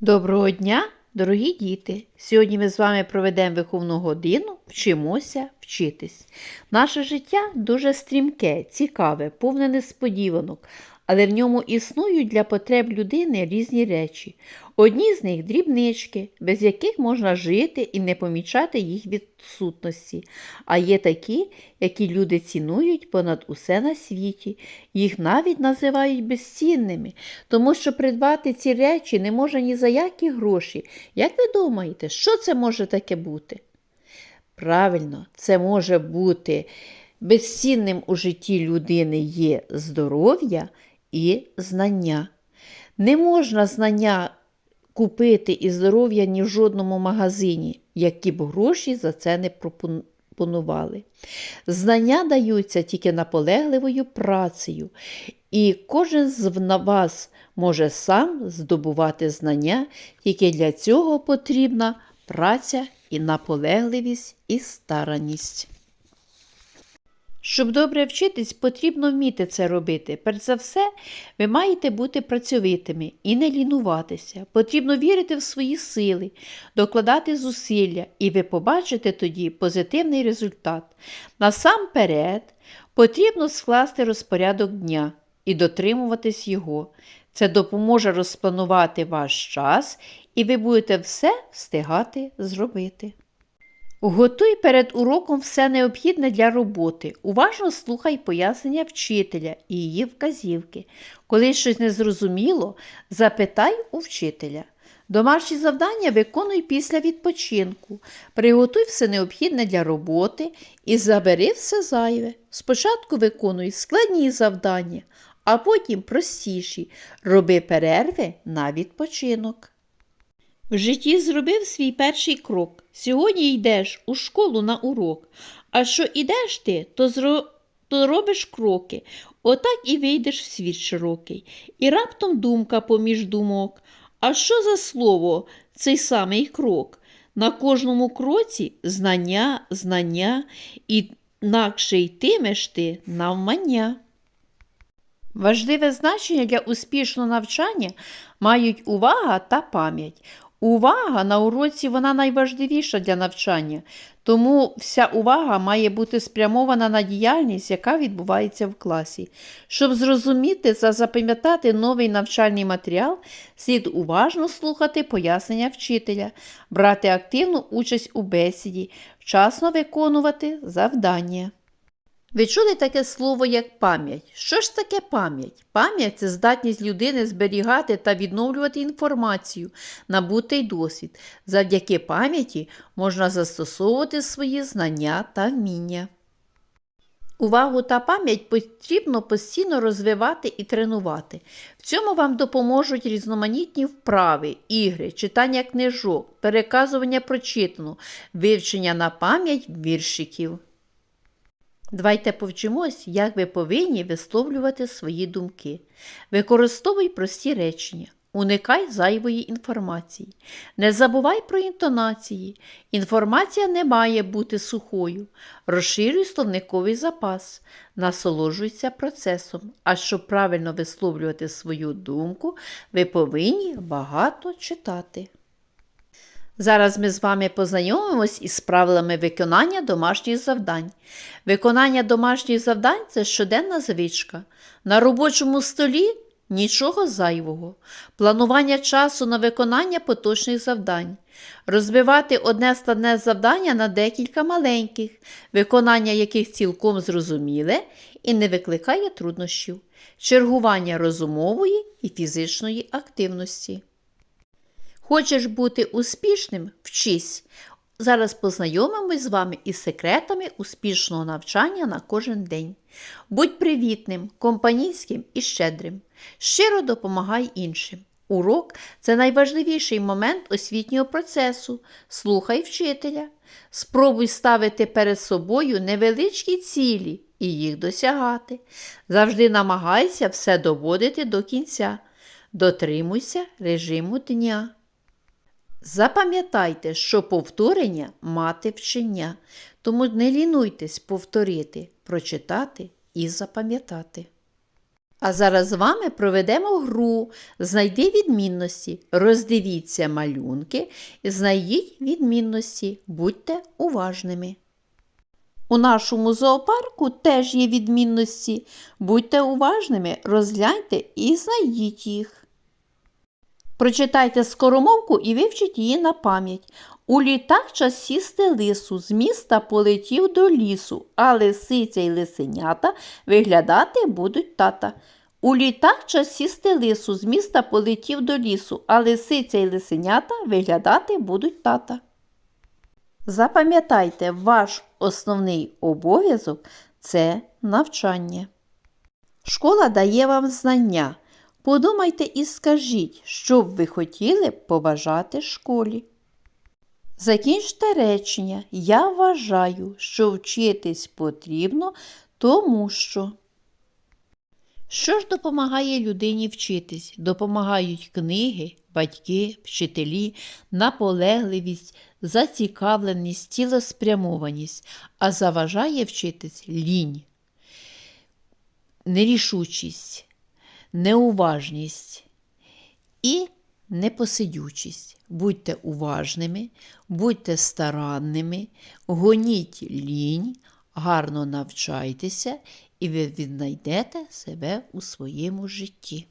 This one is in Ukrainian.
Доброго дня, дорогі діти! Сьогодні ми з вами проведемо виховну годину, вчимося вчитись. Наше життя дуже стрімке, цікаве, повне несподіванок, але в ньому існують для потреб людини різні речі. Одні з них дрібнички, без яких можна жити і не помічати їх відсутності. А є такі, які люди цінують понад усе на світі. Їх навіть називають безцінними, тому що придбати ці речі не може ні за які гроші. Як ви думаєте, що це може таке бути? Правильно, це може бути безцінним у житті людини є здоров'я і знання. Не можна знання купити і здоров'я ні в жодному магазині, які б гроші за це не пропонували. Знання даються тільки наполегливою працею, і кожен з вас може сам здобувати знання, тільки для цього потрібна праця і наполегливість і старанність. Щоб добре вчитись, потрібно вміти це робити. Перш за все, ви маєте бути працьовитими і не лінуватися. Потрібно вірити в свої сили, докладати зусилля, і ви побачите тоді позитивний результат. Насамперед, потрібно скласти розпорядок дня і дотримуватись його. Це допоможе розпланувати ваш час, і ви будете все встигати зробити. Готуй перед уроком все необхідне для роботи. Уважно слухай пояснення вчителя і її вказівки. Коли щось незрозуміло, запитай у вчителя. Домашні завдання виконуй після відпочинку. Приготуй все необхідне для роботи і забери все зайве. Спочатку виконуй складні завдання, а потім простіші. Роби перерви на відпочинок. В житті зробив свій перший крок. Сьогодні йдеш у школу на урок. А що йдеш ти, то зро... то робиш кроки. Отак і вийдеш в світ широкий. І раптом думка поміж думок. А що за слово цей самий крок? На кожному кроці знання, знання, інакше йтимеш ти навмання. Важливе значення для успішного навчання мають увага та пам'ять. Увага на уроці вона найважливіша для навчання, тому вся увага має бути спрямована на діяльність, яка відбувається в класі. Щоб зрозуміти та запам'ятати новий навчальний матеріал, слід уважно слухати пояснення вчителя, брати активну участь у бесіді, вчасно виконувати завдання. Ви чули таке слово, як пам'ять. Що ж таке пам'ять? Пам'ять це здатність людини зберігати та відновлювати інформацію, набутий досвід. Завдяки пам'яті можна застосовувати свої знання та вміння. Увагу та пам'ять потрібно постійно розвивати і тренувати. В цьому вам допоможуть різноманітні вправи, ігри, читання книжок, переказування прочитаного, вивчення на пам'ять віршиків. Давайте повчимось, як ви повинні висловлювати свої думки. Використовуй прості речення. Уникай зайвої інформації. Не забувай про інтонації. Інформація не має бути сухою. Розширюй словниковий запас, насолоджуйся процесом. А щоб правильно висловлювати свою думку, ви повинні багато читати. Зараз ми з вами познайомимось із правилами виконання домашніх завдань. Виконання домашніх завдань це щоденна звичка. На робочому столі нічого зайвого. Планування часу на виконання поточних завдань. Розбивати одне складне завдання на декілька маленьких, виконання яких цілком зрозуміле і не викликає труднощів. Чергування розумової і фізичної активності. Хочеш бути успішним? Вчись. Зараз познайомимось з вами із секретами успішного навчання на кожен день. Будь привітним, компанійським і щедрим. Щиро допомагай іншим. Урок це найважливіший момент освітнього процесу. Слухай вчителя. Спробуй ставити перед собою невеличкі цілі і їх досягати. Завжди намагайся все доводити до кінця. Дотримуйся режиму дня. Запам'ятайте, що повторення мати вчення, тому не лінуйтесь повторити, прочитати і запам'ятати. А зараз з вами проведемо гру. Знайди відмінності. Роздивіться малюнки знайдіть відмінності. Будьте уважними. У нашому зоопарку теж є відмінності. Будьте уважними, розгляньте і знайдіть їх. Прочитайте скоромовку і вивчіть її на пам'ять. У літак час сісти лису, з міста полетів до лісу, а лисиця й лисенята виглядати будуть тата. У літак час сісти лису, з міста полетів до лісу, а лисиця й лисенята виглядати будуть тата. Запам'ятайте, ваш основний обов'язок це навчання. Школа дає вам знання. Подумайте і скажіть, що б ви хотіли побажати школі. Закінчте речення. Я вважаю, що вчитись потрібно, тому що. Що ж допомагає людині вчитись? Допомагають книги, батьки, вчителі, наполегливість, зацікавленість, цілеспрямованість, а заважає вчитись лінь, нерішучість, неуважність і непосидючість. Будьте уважними, будьте старанними, гоніть лінь, гарно навчайтеся, і ви віднайдете себе у своєму житті.